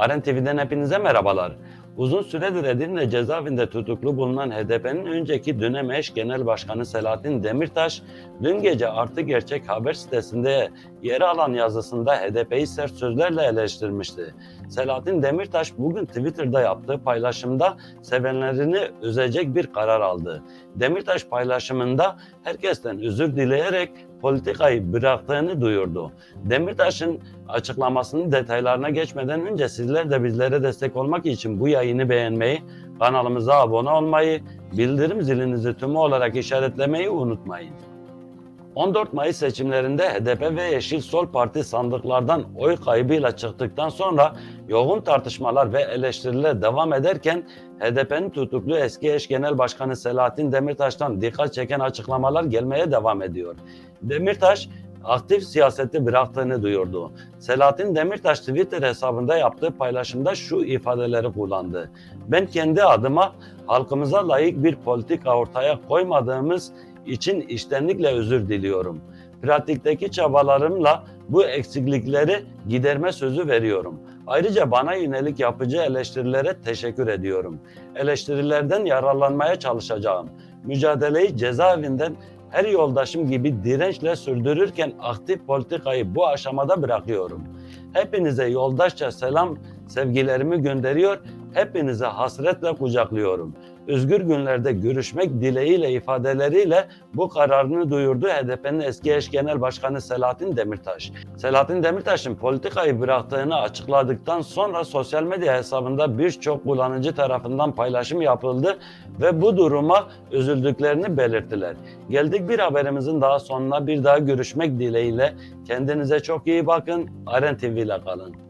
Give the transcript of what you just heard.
Aren TV'den hepinize merhabalar. Uzun süredir Edirne cezaevinde tutuklu bulunan HDP'nin önceki dönem eş genel başkanı Selahattin Demirtaş, dün gece Artı Gerçek haber sitesinde yer alan yazısında HDP'yi sert sözlerle eleştirmişti. Selahattin Demirtaş bugün Twitter'da yaptığı paylaşımda sevenlerini üzecek bir karar aldı. Demirtaş paylaşımında herkesten özür dileyerek politikayı bıraktığını duyurdu. Demirtaş'ın açıklamasının detaylarına geçmeden önce sizler de bizlere destek olmak için bu yayını beğenmeyi, kanalımıza abone olmayı, bildirim zilinizi tümü olarak işaretlemeyi unutmayın. 14 Mayıs seçimlerinde HDP ve Yeşil Sol Parti sandıklardan oy kaybıyla çıktıktan sonra yoğun tartışmalar ve eleştiriler devam ederken HDP'nin tutuklu eski eş genel başkanı Selahattin Demirtaş'tan dikkat çeken açıklamalar gelmeye devam ediyor. Demirtaş aktif siyaseti bıraktığını duyurdu. Selahattin Demirtaş Twitter hesabında yaptığı paylaşımda şu ifadeleri kullandı. Ben kendi adıma halkımıza layık bir politika ortaya koymadığımız için içtenlikle özür diliyorum. Pratikteki çabalarımla bu eksiklikleri giderme sözü veriyorum. Ayrıca bana yönelik yapıcı eleştirilere teşekkür ediyorum. Eleştirilerden yararlanmaya çalışacağım. Mücadeleyi cezaevinden her yoldaşım gibi dirençle sürdürürken aktif politikayı bu aşamada bırakıyorum. Hepinize yoldaşça selam, sevgilerimi gönderiyor, hepinize hasretle kucaklıyorum. Özgür günlerde görüşmek dileğiyle ifadeleriyle bu kararını duyurdu HDP'nin eski eş genel başkanı Selahattin Demirtaş. Selahattin Demirtaş'ın politikayı bıraktığını açıkladıktan sonra sosyal medya hesabında birçok kullanıcı tarafından paylaşım yapıldı ve bu duruma üzüldüklerini belirttiler. Geldik bir haberimizin daha sonuna bir daha görüşmek dileğiyle. Kendinize çok iyi bakın. Aren TV ile kalın.